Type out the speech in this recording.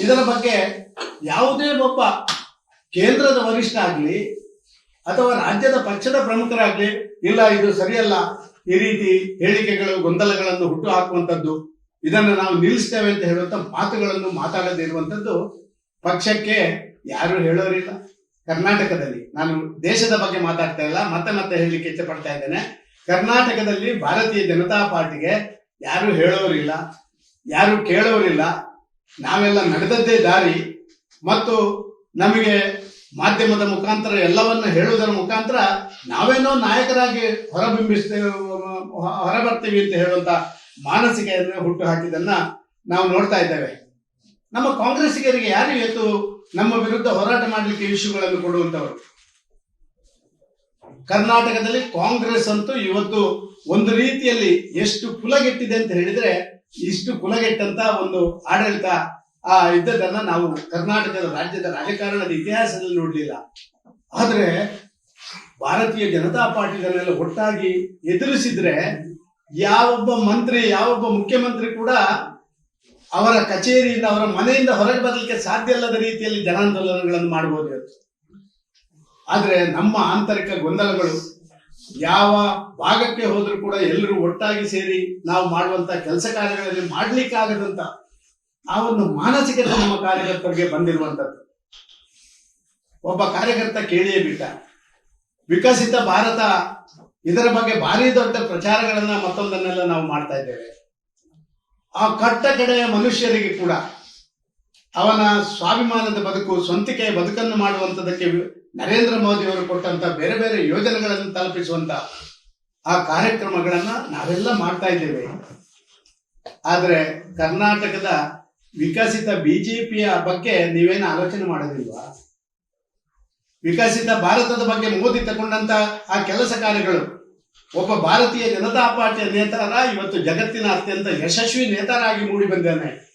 ಇದರ ಬಗ್ಗೆ ಯಾವುದೇ ಒಬ್ಬ ಕೇಂದ್ರದ ವರಿಷ್ಠ ಆಗಲಿ ಅಥವಾ ರಾಜ್ಯದ ಪಕ್ಷದ ಪ್ರಮುಖರಾಗ್ಲಿ ಇಲ್ಲ, ಇದು ಸರಿಯಲ್ಲ, ಈ ರೀತಿ ಹೇಳಿಕೆಗಳು, ಗೊಂದಲಗಳನ್ನು ಹುಟ್ಟು ಹಾಕುವಂಥದ್ದು, ಇದನ್ನು ನಾವು ನಿಲ್ಲಿಸ್ತೇವೆ ಅಂತ ಹೇಳುವಂತ ಮಾತುಗಳನ್ನು ಮಾತಾಡದೇ ಇರುವಂತದ್ದು ಪಕ್ಷಕ್ಕೆ ಯಾರು ಹೇಳೋರಿಲ್ಲ. ಕರ್ನಾಟಕದಲ್ಲಿ ನಾನು ದೇಶದ ಬಗ್ಗೆ ಮಾತಾಡ್ತಾ ಇಲ್ಲ, ಮತ್ತೆ ಮತ್ತೆ ಹೇಳಲಿಕ್ಕೆ ಇಚ್ಛೆ ಪಡ್ತಾ ಇದ್ದೇನೆ. ಕರ್ನಾಟಕದಲ್ಲಿ ಭಾರತೀಯ ಜನತಾ ಪಾರ್ಟಿಗೆ ಯಾರು ಹೇಳೋರಿಲ್ಲ, ಯಾರು ಕೇಳೋರಿಲ್ಲ. ನಾವೆಲ್ಲ ನಡೆದದ್ದೇ ದಾರಿ ಮತ್ತು ನಮಗೆ ಮಾಧ್ಯಮದ ಮುಖಾಂತರ ಎಲ್ಲವನ್ನ ಹೇಳುವುದರ ಮುಖಾಂತರ ನಾವೇನೋ ನಾಯಕರಾಗಿ ಹೊರಬಿಂಬಿಸ್ತೇವೆ, ಹೊರ ಹೊರಬರ್ತೀವಿ ಅಂತ ಹೇಳುವಂತ ಮಾನಸಿಕೆಯನ್ನು ಹುಟ್ಟು ಹಾಕಿದನ್ನ ನಾವು ನೋಡ್ತಾ ಇದ್ದೇವೆ. ನಮ್ಮ ಕಾಂಗ್ರೆಸ್ಸಿಗರಿಗೆ ಯಾರು ಇವತ್ತು ನಮ್ಮ ವಿರುದ್ಧ ಹೋರಾಟ ಮಾಡಲಿಕ್ಕೆ ಇಶ್ಯೂಗಳನ್ನು ಕೊಡುವಂತವರು. ಕರ್ನಾಟಕದಲ್ಲಿ ಕಾಂಗ್ರೆಸ್ ಅಂತೂ ಇವತ್ತು ಒಂದು ರೀತಿಯಲ್ಲಿ ಎಷ್ಟು ಕುಲಗೆಟ್ಟಿದೆ ಅಂತ ಹೇಳಿದ್ರೆ ಇಷ್ಟು ಕುಲಗೆಟ್ಟಂತ ಒಂದು ಆಡಳಿತ, ಆ ಇದ್ದದನ್ನ ನಾವು ಕರ್ನಾಟಕದ ರಾಜ್ಯದ ರಾಜಕಾರಣದ ಇತಿಹಾಸದಲ್ಲಿ ನೋಡ್ಲಿಲ್ಲ. ಆದ್ರೆ ಭಾರತೀಯ ಜನತಾ ಪಾರ್ಟಿಗಳನ್ನೆಲ್ಲ ಒಟ್ಟಾಗಿ ಎದುರಿಸಿದ್ರೆ ಯಾವೊಬ್ಬ ಮಂತ್ರಿ, ಯಾವೊಬ್ಬ ಮುಖ್ಯಮಂತ್ರಿ ಕೂಡ ಅವರ ಕಚೇರಿಯಿಂದ, ಅವರ ಮನೆಯಿಂದ ಹೊರಗೆ ಬರಲಿಕ್ಕೆ ಸಾಧ್ಯ ಇಲ್ಲದ ರೀತಿಯಲ್ಲಿ ಜನಾಂದೋಲನಗಳನ್ನು ಮಾಡಬಹುದು ಇವತ್ತು. ಆದ್ರೆ ನಮ್ಮ ಆಂತರಿಕ ಗೊಂದಲಗಳು ಯಾವ ಭಾಗಕ್ಕೆ ಹೋದ್ರೂ ಕೂಡ ಎಲ್ಲರೂ ಒಟ್ಟಾಗಿ ಸೇರಿ ನಾವು ಮಾಡುವಂತ ಕೆಲಸ ಕಾರ್ಯಗಳಲ್ಲಿ ಮಾಡ್ಲಿಕ್ಕಾಗದಂತ ಆ ಒಂದು ಮಾನಸಿಕತೆ ನಮ್ಮ ಕಾರ್ಯಕರ್ತರಿಗೆ ಬಂದಿರುವಂತದ್ದು ಒಬ್ಬ ಕಾರ್ಯಕರ್ತ ಕೇಳಿಯೇ ಬಿಟ್ಟ ವಿಕಸಿತ ಭಾರತ, ಇದರ ಬಗ್ಗೆ ಭಾರಿ ದೊಡ್ಡ ಪ್ರಚಾರಗಳನ್ನ ಮತ್ತೊಂದನ್ನೆಲ್ಲ ನಾವು ಮಾಡ್ತಾ ಇದ್ದೇವೆ. ಆ ಕಟ್ಟ ಕಡೆಯ ಮನುಷ್ಯರಿಗೆ ಕೂಡ ಅವನ ಸ್ವಾಭಿಮಾನದ ಬದುಕು ಸ್ವಂತಿಕೆಯ ಬದುಕನ್ನು ಮಾಡುವಂತದಕ್ಕೆ ನರೇಂದ್ರ ಮೋದಿ ಅವರು ಕೊಟ್ಟಂತ ಬೇರೆ ಬೇರೆ ಯೋಜನೆಗಳನ್ನು ತಲುಪಿಸುವಂತ ಆ ಕಾರ್ಯಕ್ರಮಗಳನ್ನ ನಾವೆಲ್ಲ ಮಾಡ್ತಾ ಇದ್ದೇವೆ. ಆದ್ರೆ ಕರ್ನಾಟಕದ ವಿಕಸಿತ ಬಿಜೆಪಿಯ ಬಗ್ಗೆ ನೀವೇನು ಆಲೋಚನೆ ಮಾಡೋದಿಲ್ವಾ? ವಿಕಸಿತ ಭಾರತದ ಬಗ್ಗೆ ಮೋದಿ ತಗೊಂಡಂತ ಆ ಕೆಲಸ ಕಾರ್ಯಗಳು, ಒಬ್ಬ ಭಾರತೀಯ ಜನತಾ ಪಾರ್ಟಿಯ ನೇತಾರ ಇವತ್ತು ಜಗತ್ತಿನ ಅತ್ಯಂತ ಯಶಸ್ವಿ ನೇತಾರಾಗಿ ಮೂಡಿ ಬಂದಿದ್ದಾನೆ